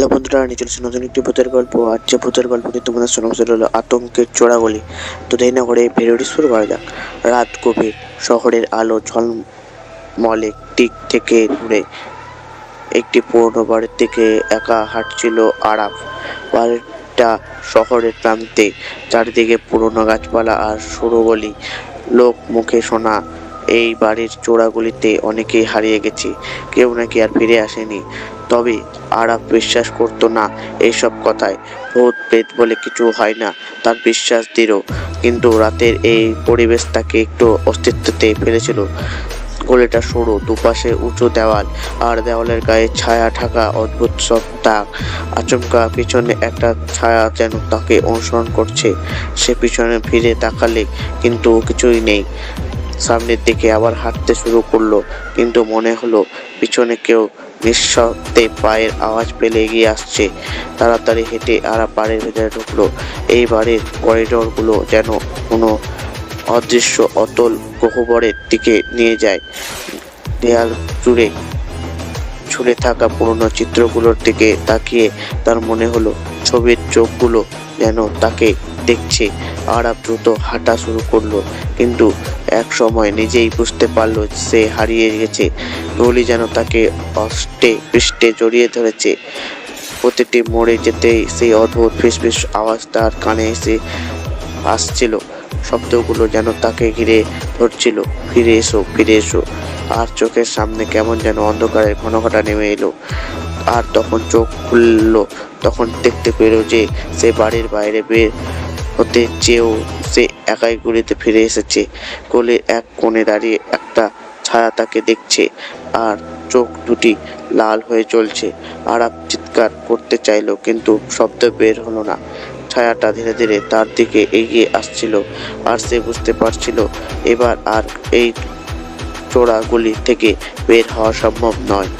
Hello বন্ধুরা নিয়ে চলেছে নতুন একটি ভূতের গল্প। আর যে ভূতের গল্পটি তোমাদের শোনা হলো আতঙ্কের চোরাগলি। তো দেরি না করে ভিডিওটি শুরু করা যাক। রাত গভীর, শহরের আলো ঝলমলে দিক থেকে দূরে। একটি পুরনো বাড়ির দিকে একা হাঁটছিল আরাম বাড়িটা শহরের প্রান্তে, চারিদিকে পুরনো গাছপালা আর সরু গলি লোক মুখে শোনা, এই বাড়ির চোরাগুলিতে অনেকেই হারিয়ে গেছে। কেউ নাকি আর ফিরে আসেনি। তবে আরাফ বিশ্বাস করতো না এইসব কথায়। ভূত, প্রেত বলে কিছু হয় না, তার বিশ্বাস দৃঢ়। কিন্তু রাতের এই পরিবেশ তাকে একটু অস্তিত্বতে ফেলেছিল। গলিটা সরু, দুপাশে উঁচু দেওয়াল, আর দেওয়ালের গায়ে ছায়া ঢাকা অদ্ভুত সব দাগ। আচমকা পিছনে একটা ছায়া যেন তাকে অনুসরণ করছে। সে পিছনে ফিরে তাকালে কিন্তু কিছুই নেই। সামনের দিকে আবার হাঁটতে শুরু করল, কিন্তু মনে হলো পিছনে কেউ নিঃশব্দে পায়ের আওয়াজ পেলে এগিয়ে আসছে। তাড়াতাড়ি হেঁটে আরা বাড়ির ভেতরে ঢুকলো। এই বাড়ির করিডোরগুলো যেন কোনো অদৃশ্য, অতল গহ্বরের দিকে নিয়ে যায়। দেয়াল জুড়ে ঝুলে থাকা পুরনো চিত্রগুলোর দিকে তাকিয়ে তার মনে হলো, ছবির চোখগুলো যেন তাকে দেখছে। আরাপ দ্রুত হাঁটা শুরু করল, কিন্তু এক সময় নিজেই বুঝতে পারল সে হারিয়ে গেছে। গলি যেন তাকে অষ্টে পৃষ্ঠে জড়িয়ে ধরেছে। প্রতিটি মোড়ে যেতেই সেই অদ্ভুত ফিসফিস আওয়াজ তার কানে এসে আসছিল। শব্দগুলো যেন তাকে ঘিরে ধরছিল। ফিরে এসো ফিরে এসো। আর চোখের সামনে কেমন যেন অন্ধকারের ঘনঘটা নেমে এলো। আর তখন চোখ খুললো। তখন দেখতে পেল যে সে বাড়ির বাইরে বের হতে চেয়েও সে একাই গলিতে ফিরে এসেছে। গলির এক কোণে দাঁড়িয়ে একটা ছায়া তাকে দেখছে আর চোখ দুটি লাল হয়ে চলছে। আরাপ চিৎকার করতে চাইলো কিন্তু শব্দ বের হলো না। ছায়াটা ধীরে ধীরে তার দিকে এগিয়ে আসছিল আর সে বুঝতে পারছিল এবার আর এই চোরাগুলি থেকে বের হওয়া সম্ভব নয়।